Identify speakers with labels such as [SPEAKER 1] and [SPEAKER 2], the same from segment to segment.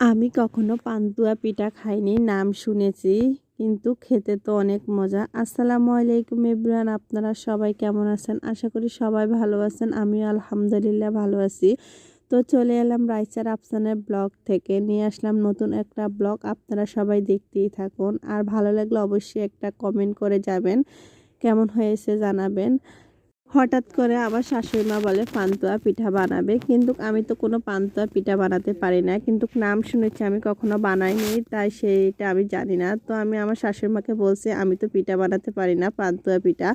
[SPEAKER 1] আমি কখনো পান্তুয়া পিঠা খাইনি, নাম শুনেছি, কিন্তু খেতে তো অনেক মজা। আসসালামু আলাইকুম ইব্রান, আপনারা সবাই কেমন আছেন? আশা করি সবাই ভালো আছেন, আমিও আলহামদুলিল্লাহ ভালো আছি। তো চলে এলাম রাইচার আফসানের ব্লগ থেকে, নিয়ে আসলাম নতুন একটা ব্লগ, আপনারা সবাই দেখতেই থাকুন। আর ভালো লাগলে অবশ্যই একটা কমেন্ট করে যাবেন, কেমন হয়েছে জানাবেন। হঠাৎ করে আবার শাশুড়ি মা বলে, পান্তুয়া পিঠা বানাবে। কিন্তু আমি তো কোনো পান্তুয়া পিঠা বানাতে পারি না। কিন্তু নাম শুনেছি আমি কখনো বানাইনি, তাই সেইটা আমি জানি না। তো আমি আমার শাশুড়ি মাকে বলছি, আমি তো পিঠা বানাতে পারি না, পান্তুয়া পিঠা।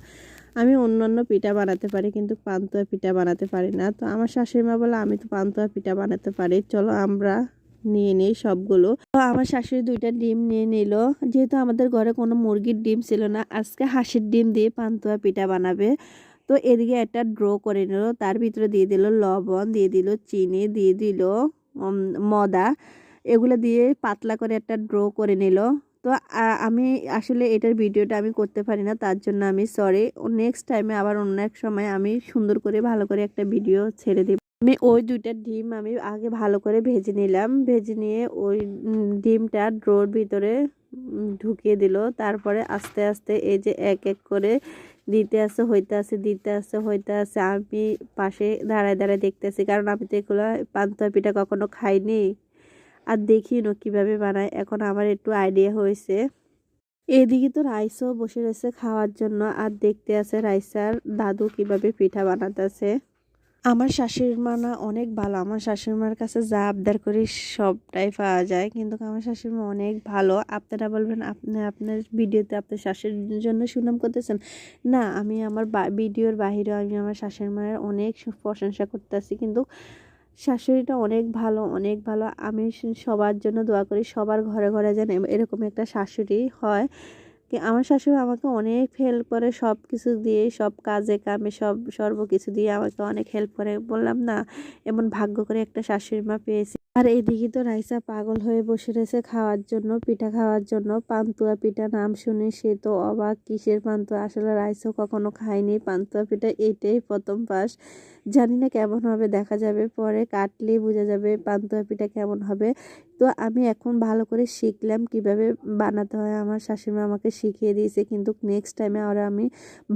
[SPEAKER 1] আমি অন্য অন্য পিঠা বানাতে পারি, কিন্তু পান্তুয়া পিঠা বানাতে পারি না। তো আমার শাশুড়ি মা বলে, আমি তো পান্তুয়া পিঠা বানাতে পারি। চলো আমরা নিয়ে নিই সবগুলো। তো আমার শাশুড়ি দুইটা ডিম নিয়ে নিল। যেহেতু আমাদের ঘরে কোনো মুরগির ডিম ছিল না, আজকে হাঁসের ডিম দিয়ে পান্তুয়া পিঠা বানাবে। তো এদিকে একটা ড্র করে নিল। তার ভিতরে দিয়ে দিল লবণ, দিয়ে দিল চিনি, দিয়ে দিল মদা এগুলো দিয়ে পাতলা করে একটা ড্র করে নিল। তো আমি আসলে এটার ভিডিওটা আমি করতে পারি না, তার জন্য আমি সরি নেক্সট টাইমে আবার অন্য এক সময় আমি সুন্দর করে ভালো করে একটা ভিডিও ছেড়ে দিব। আমি ওই দুইটা ডিম আমি আগে ভালো করে ভেজে নিলাম। ভেজে নিয়ে ওই ডিমটা ড্রোর ভিতরে ঢুকিয়ে দিল। তারপরে আস্তে আস্তে এই যে এক এক করে দিতে আছে হইতে আছে দিতে আছে হইতে আছে আমি পাশে দাঁড়ায় দাঁড়ায় দেখতেছি, কারণ আমি তো এগুলো পান্তুয়া পিঠা কখনো খাইনি। আর দেখি না কীভাবে বানায়, এখন আমার একটু আইডিয়া হয়েছে। এদিকে তো রাইসও বসে রয়েছে খাওয়ার জন্য, আর দেখতে আছে রাইসার দাদু কীভাবে পিঠা বানাতেছে। আমার শাশুড়ির মা না অনেক ভালো। আমার শাশুড়ি মার কাছে যা আবদার করি সবটাই পাওয়া যায়। কিন্তু আমার শাশুড়ি মা অনেক ভালো। আপনারা বলবেন, আপনি, আপনার ভিডিওতে আপনার শাশুড়ির জন্য সুনাম করতেছেন? না, আমি আমার ভিডিওর বাহিরেও আমি আমার শাশুড়ি মায়ের অনেক প্রশংসা করতেছি। কিন্তু শাশুড়িটা অনেক ভালো অনেক ভালো। আমি সবার জন্য দোয়া করি। সবার ঘরে ঘরে যেন এরকম একটা শাশুড়ি হয়। আমার শাশুড়ি আমাকে অনেক হেল্প করে, সব কিছু দিয়ে, সব কাজে কামে, সব, সর্ব কিছু দিয়ে আমাকে অনেক হেল্প করে। বললাম, না, এমন ভাগ্য করে একটা শাশুড়ি মা পেয়েছি। আর এদিকে তো রাইসা পাগল হয়ে বসে রয়েছে খাওয়ার জন্য, পিঠা খাওয়ার জন্য। পান্তুয়া পিঠা নাম শুনে সে তো অবাক, কিসের পান্তুয়া? আসলে রাইসও কখনো খায়নি। পান্তুয়া পিঠা এইটাই প্রথম পাস। জানি না কেমন হবে, দেখা যাবে পরে। কাটলেই বোঝা যাবে পান্তুয়া পিঠা কেমন হবে। তো আমি এখন ভালো করে শিখলাম কীভাবে বানাতে হয়। আমার শাশুড়ি আমাকে শিখিয়ে দিয়েছে, কিন্তু নেক্সট টাইমে আর আমি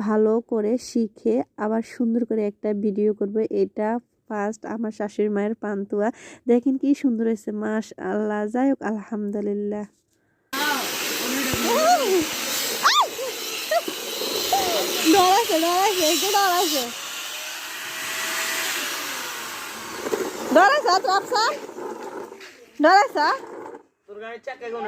[SPEAKER 1] ভালো করে শিখে আবার সুন্দর করে একটা ভিডিও করব। এটা ফার্স্ট আমার শাশুড়ি মায়ের পান্তুয়া। দেখেন কি সুন্দর হয়েছে মাস আল্লাহ যাই হোক আলহামদুলিল্লাহ।
[SPEAKER 2] ডরাছে ডরাছে একটু ডরাছে ডরাছে তো আপসান ডরাছে
[SPEAKER 3] তোর চাকা কোন